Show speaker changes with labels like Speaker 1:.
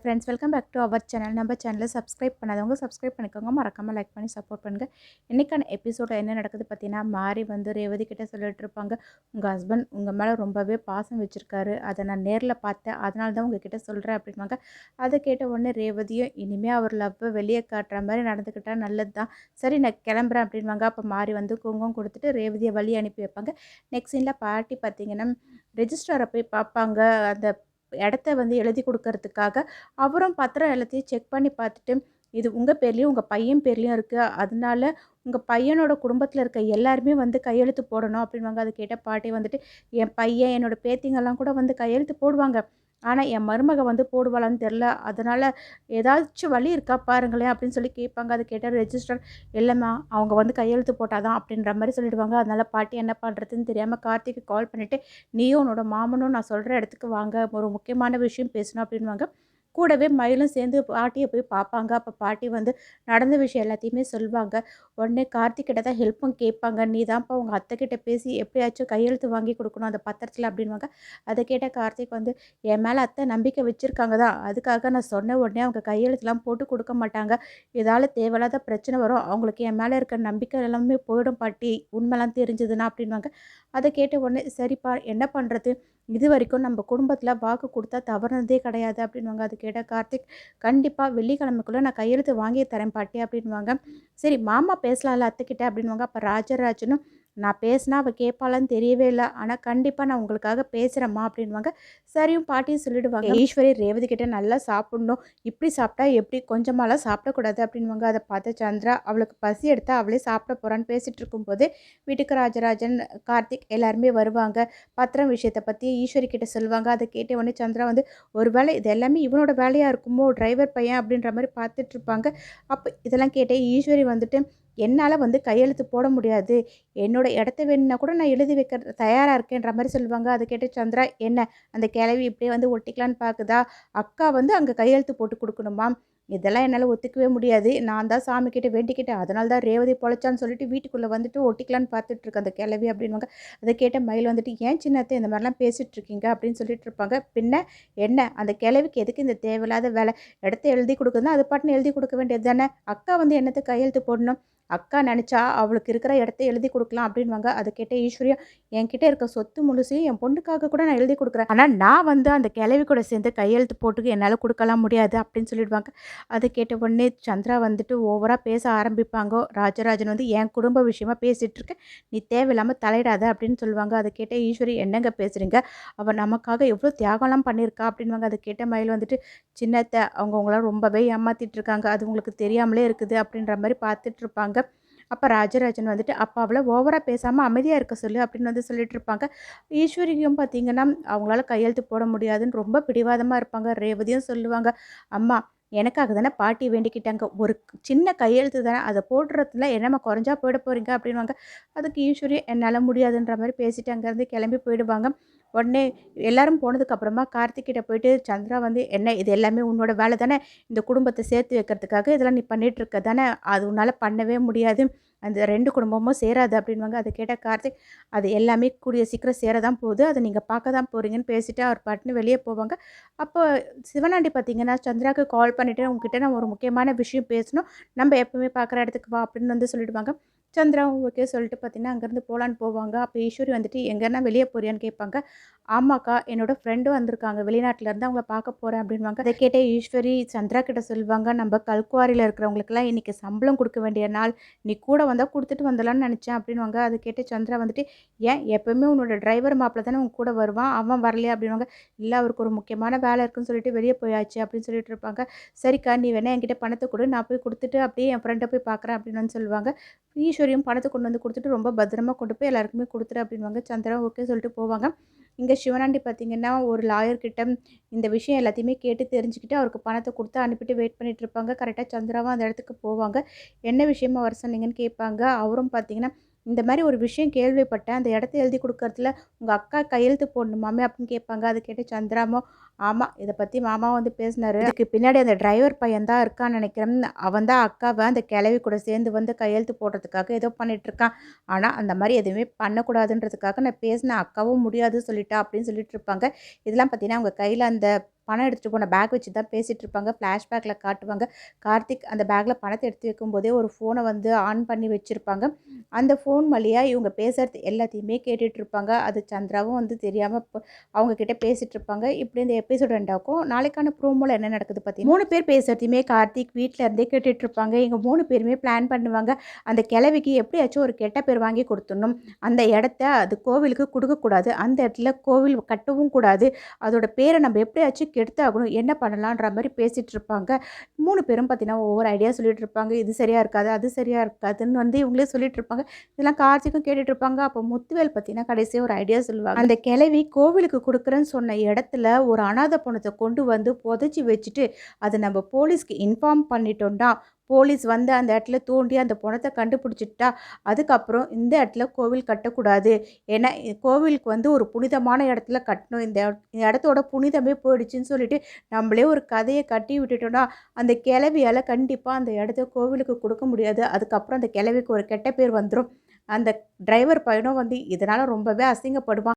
Speaker 1: Friends welcome back to our channel நம்ம சேனலை subscribe பண்ணாதவங்க சப்ஸ்கிரைப் பண்ணிக்கோங்க. மறக்காமல் லைக் பண்ணி சப்போர்ட் பண்ணுங்கள் இன்றைக்கான எபிசோடில் என்ன நடக்குது பார்த்தீங்கன்னா மாறி வந்து ரேவதி கிட்டே சொல்லிட்டு இருப்பாங்க. உங்கள் ஹஸ்பண்ட் உங்கள் மேலே ரொம்பவே பாசம் வச்சுருக்காரு. அதை நான் நேரில் பார்த்தேன். அதனால தான் உங்ககிட்ட சொல்கிறேன் அப்படின்வாங்க அதை கேட்ட உடனே ரேவதியும் இனிமேல் அவர் லவ்வை வெளியே காட்டுற மாதிரி நடந்துக்கிட்டால் நல்லது தான் சரி நான் கிளம்புறேன் அப்படின்வாங்க அப்போ மாறி வந்து குங்குமம் கொடுத்துட்டு ரேவதியை வழி அனுப்பி வைப்பாங்க. நெக்ஸ்ட் சீனில் பாட்டி பார்த்தீங்கன்னா ரெஜிஸ்டரை போய் பார்ப்பாங்க. அந்த இடத்த வந்து எழுதி கொடுக்கறதுக்காக அவரும் பத்திரம் எல்லாத்தையும் செக் பண்ணி பார்த்துட்டு இது உங்கள் பேர்லேயும் உங்கள் பையன் பேர்லேயும் இருக்குது அதனால உங்கள் பையனோட குடும்பத்தில் இருக்க எல்லாருமே வந்து கையெழுத்து போடணும் அப்படின்வாங்க அது கேட்ட பாட்டி வந்துட்டு என் பையன் என்னோட பேத்திங்கெல்லாம் கூட வந்து கையெழுத்து போடுவாங்க. ஆனால் என் மருமக வந்து போடுவாளான்னு தெரில. அதனால் ஏதாச்சும் வழி இருக்கா பாருங்களேன் அப்படின்னு சொல்லி கேட்பாங்க. அதை கேட்டால் ரெஜிஸ்டர் இல்லைம்மா அவங்க வந்து கையெழுத்து போட்டாதான் அப்படின்ற மாதிரி சொல்லிடுவாங்க. அதனால் பாட்டி என்ன பண்ணுறதுன்னு தெரியாமல் கார்த்திக்கு கால் பண்ணிவிட்டு நீயும் உன்னோட மாமனும் நான் சொல்கிற இடத்துக்கு வாங்க. ஒரு முக்கியமான விஷயம் பேசணும் அப்படின்வாங்க கூடவே மயிலும் சேர்ந்து பாட்டியை போய் பார்ப்பாங்க. அப்போ பாட்டி வந்து நடந்த விஷயம் எல்லாத்தையுமே சொல்லுவாங்க உடனே கார்த்திக்கிட்ட தான் ஹெல்ப்பும் கேட்பாங்க. நீ தான்ப்பா உங்கள் அத்தைக்கிட்ட பேசி எப்படியாச்சும் கையெழுத்து வாங்கி கொடுக்கணும் அந்த பத்திரத்தில் அப்படின்வாங்க அதை கேட்ட கார்த்திக் வந்து என் மேலே அத்தை நம்பிக்கை வச்சுருக்காங்க தான். அதுக்காக நான் சொன்ன உடனே அவங்க கையெழுத்துலாம் போட்டு கொடுக்க மாட்டாங்க. இதால் தேவையில்லாத பிரச்சனை வரும். அவங்களுக்கு என் மேலே இருக்க நம்பிக்கை எல்லாமே போயிடும் பாட்டி. உண்மைலாம் தெரிஞ்சதுன்னா அப்படின்வாங்க அதை கேட்ட உடனே சரிப்பா என்ன பண்ணுறது இது வரைக்கும் நம்ம குடும்பத்தில் வாக்கு கொடுத்தா தவறுனதே கிடையாது அப்படின்வாங்க அது கேட்டால் கார்த்திக் கண்டிப்பாக வெள்ளிக்கிழமைக்குள்ளே நான் கையெழுத்து வாங்கி தரேன் பாட்டி அப்படின்வாங்க சரி மாமா பேசலாம்ல அத்தைக்கிட்ட அப்படின்வாங்க அப்போ ராஜராஜனும் நான் பேசினா அவள் கேட்பாளான்னு தெரியவே இல்லை. ஆனால் கண்டிப்பாக நான் உங்களுக்காக பேசுகிறேம்மா அப்படின்வாங்க சரியும் பாட்டியும் சொல்லிடுவாங்க. ஈஸ்வரி ரேவதி கிட்ட நல்லா சாப்பிட்ணும். இப்படி சாப்பிட்டா எப்படி கொஞ்சமாலாம் சாப்பிடக்கூடாது அப்படின்வாங்க அதை பார்த்து சந்திரா அவளுக்கு பசி எடுத்தால் அவளே சாப்பிட போகிறான்னு பேசிகிட்டு இருக்கும்போது வீட்டுக்கு ராஜராஜன் கார்த்திக் எல்லாருமே வருவாங்க. பத்திரம் விஷயத்தை பற்றி ஈஸ்வரி கிட்ட சொல்லுவாங்க. அதை கேட்ட உடனே சந்திரா வந்து ஒரு வேளை இது எல்லாமே இவனோட வேலையாக இருக்குமோ? டிரைவர் பையன் அப்படின்ற மாதிரி பார்த்துட்டு இருப்பாங்க. அப்போ இதெல்லாம் கேட்டே ஈஸ்வரி வந்துட்டு என்னால் வந்து கையெழுத்து போட முடியாது. என்னோட இடத்த வேணும்னா கூட நான் எழுதி வைக்க தயாராக இருக்கேன்ற மாதிரி சொல்லுவாங்க. அதை கேட்டு சந்திரா என்ன அந்த கிளவி இப்படியே வந்து ஒட்டிக்கலான்னு பார்க்குதா அக்கா வந்து அங்கே கையெழுத்து போட்டு கொடுக்கணுமா? இதெல்லாம் என்னால் ஒத்துக்கவே முடியாது. நான் தான் சாமி கிட்டே வேண்டிக்கிட்டேன். அதனால தான் ரேவதி பொழைச்சான்னு சொல்லிட்டு வீட்டுக்குள்ளே வந்துட்டு ஒட்டிக்கலான்னு பார்த்துட்டு இருக்கேன் அந்த கிளவி அப்படின்வாங்க அதை கேட்ட மயில் வந்துட்டு ஏன் சின்னத்தை இந்த மாதிரிலாம் பேசிகிட்டு இருக்கீங்க? அப்படின்னு சொல்லிட்டு இருப்பாங்க. பின்ன என்ன அந்த கிளவிக்கு எதுக்கு இந்த தேவையில்லாத வேலை? இடத்த எழுதி கொடுக்குதுன்னா அது பாட்டுன்னு எழுதி கொடுக்க வேண்டியது தானே? அக்கா வந்து என்னத்தை கையெழுத்து போடணும்? அக்கா நினச்சா அவளுக்கு இருக்கிற இடத்த எழுதி கொடுக்கலாம் அப்படின்வாங்க அதை கேட்ட ஈஸ்வரியா என்கிட்ட இருக்க சொத்து முழுசையும் என் பொண்ணுக்காக கூட நான் எழுதி கொடுக்குறேன். ஆனால் நான் வந்து அந்த கிளவி கூட சேர்ந்து கையெழுத்து போட்டுக்கு என்னால் கொடுக்கலாம் முடியாது அப்படின்னு சொல்லிடுவாங்க. அதை கேட்ட உடனே சந்திரா வந்துட்டு ஓவராக பேச ஆரம்பிப்பாங்க. ராஜராஜன் வந்து என் குடும்ப விஷயமா பேசிகிட்டு இருக்கேன். நீ தேவையில்லாமல் தலையிடாத அப்படின்னு சொல்லுவாங்க. அதை கேட்ட ஈஸ்வரி என்னங்க பேசுகிறீங்க அவள் நமக்காக எவ்வளோ தியாகம்லாம் பண்ணியிருக்கா? அப்படின்வாங்க அதை கேட்ட மயில் வந்துட்டு சின்னத்தை அவங்க உங்களாம் ரொம்பவே ஏமாற்றிட்டு இருக்காங்க. அது உங்களுக்கு தெரியாமலே இருக்குது அப்படின்ற மாதிரி பார்த்துட்டு இருப்பாங்க. அப்போ ராஜராஜன் வந்துட்டு அப்போ அவளை ஓவராக பேசாமல் அமைதியாக இருக்க சொல்லு அப்படின்னு வந்து சொல்லிட்டு இருப்பாங்க. ஈஸ்வரியும் பார்த்தீங்கன்னா அவங்களால கையெழுத்து போட முடியாதுன்னு ரொம்ப பிடிவாதமாக இருப்பாங்க. ரேவதியும் சொல்லுவாங்க அம்மா எனக்காக தானே பாட்டி வேண்டிக்கிட்டாங்க. ஒரு சின்ன கையெழுத்து தானே அதை போடுறதுல என்னம்மா குறைஞ்சா போயிட போகிறீங்க அப்படின்வாங்க அதுக்கு ஈஸ்வரி என்னால் முடியாதுன்ற மாதிரி பேசிட்டு அங்கேருந்து கிளம்பி போயிடுவாங்க. உடனே எல்லாரும் போனதுக்கப்புறமா கார்த்திக்கிட்ட போயிட்டு சந்திரா வந்து என்ன இது எல்லாமே உன்னோட வேலை தானே? இந்த குடும்பத்தை சேர்த்து வைக்கிறதுக்காக இதெல்லாம் நீ பண்ணிகிட்ருக்க தானே? அது உன்னால் பண்ணவே முடியாது. அந்த ரெண்டு குடும்பமும் சேராது அப்படின்வாங்க அதை கேட்ட கார்த்திக் அது எல்லாமே கூடிய சீக்கிரம் சேர தான் போகுது. அதை நீங்கள் பார்க்க தான் போகிறீங்கன்னு பேசிட்டு அவர் பாட்டுன்னு வெளியே போவாங்க. அப்போ சிவனாண்டி பார்த்தீங்கன்னா சந்திராவுக்கு கால் பண்ணிவிட்டு உங்ககிட்ட நான் ஒரு முக்கியமான விஷயம் பேசணும். நம்ம எப்பவுமே பார்க்குற இடத்துக்கு வா அப்படின்னு வந்து சொல்லிடுவாங்க. சந்திரா ஓகே சொல்லிட்டு பார்த்தீங்கன்னா அங்கேருந்து போகலான்னு போவாங்க. அப்போ ஈஸ்வரி வந்துட்டு எங்கன்னா வெளியே போறியான்னு கேட்பாங்க. ஆமாக்கா என்னோடய ஃப்ரெண்டு வந்திருக்காங்க. வெளிநாட்டிலேருந்து அவங்கள பார்க்க போகிறேன் அப்படின்வாங்க அதை கேட்டே ஈஸ்வரி சந்திரா கிட்ட சொல்லுவாங்க நம்ம கல்குவாரியில் இருக்கிறவங்களுக்குலாம் இன்றைக்கி சம்பளம் கொடுக்க வேண்டிய நாள். நீ கூட வந்தால் கொடுத்துட்டு வந்துடலான்னு நினச்சேன் அப்படின்வாங்க அதை கேட்டு சந்திரா வந்துட்டு ஏன்? எப்போவுமே உன்னோட டிரைவர் மாப்பிள்ள தானே உன் கூட வருவான். அவன் வரலையே? அப்படின்வாங்க இல்லை அவருக்கு ஒரு முக்கியமான வேலை இருக்குன்னு சொல்லிட்டு வெளியே போயாச்சு அப்படின்னு சொல்லிட்டு இருப்பாங்க. சரிக்கா நீ வேணா என்கிட்ட பணத்தை கொடு. நான் போய் கொடுத்துட்டு அப்படியே என் ஃப்ரெண்டை போய் பார்க்குறேன் அப்படின்னு சொல்லுவாங்க. ஈஸ்வரியும் பணத்தை கொண்டு வந்து கொடுத்துட்டு ரொம்ப பத்திரமா கொண்டு போய் எல்லாருக்குமே கொடுத்துரு அப்படின்வாங்க சந்திரா ஓகே சொல்லிட்டு போவாங்க. இங்கே சிவனாண்டி பார்த்திங்கன்னா ஒரு லாயர்கிட்ட இந்த விஷயம் எல்லாத்தையுமே கேட்டு தெரிஞ்சுக்கிட்டு அவருக்கு பணத்தை கொடுத்து அனுப்பிட்டு வெயிட் பண்ணிட்டு இருப்பாங்க. கரெக்டாக சந்திராவும் அந்த இடத்துக்கு போவாங்க. என்ன விஷயமா வர சொன்னீங்கன்னு கேட்பாங்க. அவரும் பார்த்தீங்கன்னா இந்த மாதிரி ஒரு விஷயம் கேள்விப்பட்டேன். அந்த இடத்த எழுதி கொடுக்கறதுல உங்கள் அக்கா கையெழுத்து போடணுமாமே அப்படின்னு கேட்பாங்க. அது கேட்டு சந்திராமோ ஆமாம் இதை பற்றி மாமா வந்து பேசினார். இதுக்கு பின்னாடி அந்த டிரைவர் பையன் தான் இருக்கான்னு நினைக்கிறேன். அவன் தான் அக்காவை அந்த கிளவி கூட சேர்ந்து வந்து கையெழுத்து போடுறதுக்காக ஏதோ பண்ணிகிட்ருக்கான் ஆனால் அந்த மாதிரி எதுவுமே பண்ணக்கூடாதுன்றதுக்காக நான் பேசின அக்காவும் முடியாது சொல்லிட்டா அப்படின்னு சொல்லிட்டு இருப்பாங்க. இதெல்லாம் பார்த்தீங்கன்னா அவங்க கையில் அந்த பணம் எடுத்துகிட்டு போன பேக் வச்சு தான் பேசிகிட்டு இருப்பாங்க. ஃப்ளாஷ்பேக்கில் காட்டுவாங்க. கார்த்திக் அந்த பேக்கில் பணத்தை எடுத்து வைக்கும்போதே ஒரு ஃபோனை வந்து ஆன் பண்ணி வச்சுருப்பாங்க. அந்த ஃபோன் வழியாக இவங்க பேசுகிறது எல்லாத்தையுமே கேட்டுட்ருப்பாங்க அது சந்திராவும் வந்து தெரியாமல் அவங்கக்கிட்ட பேசிகிட்டு இருப்பாங்க. இப்படி இந்த எபிசோட் ரெண்டாக்கும் நாளைக்கான ப்ரோமோவில் என்ன நடக்குது பார்த்தீங்கன்னா மூணு பேர் பேசுகிறதையுமே கார்த்திக் வீட்டில் இருந்தே கேட்டுட்டு இருப்பாங்க இவங்க மூணு பேருமே பிளான் பண்ணுவாங்க. அந்த கிழவிக்கு எப்படியாச்சும் ஒரு கெட்ட பேர் வாங்கி கொடுத்துடணும். அந்த இடத்த அது கோவிலுக்கு கொடுக்கக்கூடாது. அந்த இடத்துல கோவில் கட்டவும் கூடாது. அதோட பேரை நம்ம எப்படியாச்சும் கெடுத்தாகணும். என்ன பண்ணலான்ற மாதிரி பேசிகிட்டு இருப்பாங்க மூணு பேரும் பார்த்தீங்கன்னா ஒவ்வொரு ஐடியா சொல்லிகிட்டு இருப்பாங்க இது சரியாக இருக்காது அது சரியாக இருக்காதுன்னு வந்து இவங்களே சொல்லிட்டு இருப்பாங்க இதெல்லாம் கார்த்திக்கும் கேட்டுட்டு இருப்பாங்க அப்போ முத்துவேல் பார்த்தீங்கன்னா கடைசியாக ஒரு ஐடியா சொல்லுவாங்க. அந்த கிழவி கோவிலுக்கு கொடுக்குறேன்னு சொன்ன இடத்துல ஒரு அனாதை பணத்தை கொண்டு வந்து புதைச்சி வச்சுட்டு அதை நம்ம போலீஸ்க்கு இன்ஃபார்ம் பண்ணிட்டோம்னா போலீஸ் வந்து அந்த இடத்துல தோண்டி அந்த பணத்தை கண்டுபிடிச்சிட்டா அதுக்கப்புறம் இந்த இடத்துல கோவில் கட்டக்கூடாது. ஏன்னா கோவிலுக்கு வந்து ஒரு புனிதமான இடத்துல கட்டணும். இந்த இடத்தோட புனிதமே போயிடுச்சுன்னு சொல்லிட்டு நம்மளே ஒரு கதையை கட்டி விட்டுட்டோம்னா அந்த கிளவியால் கண்டிப்பாக அந்த இடத்த கோவிலுக்கு கொடுக்க முடியாது. அதுக்கப்புறம் அந்த கிளவிக்கு ஒரு கெட்ட பேர் வந்துடும் அந்த டிரைவர் பையனும் வந்து இதனால் ரொம்பவே அசிங்கப்படுவான்.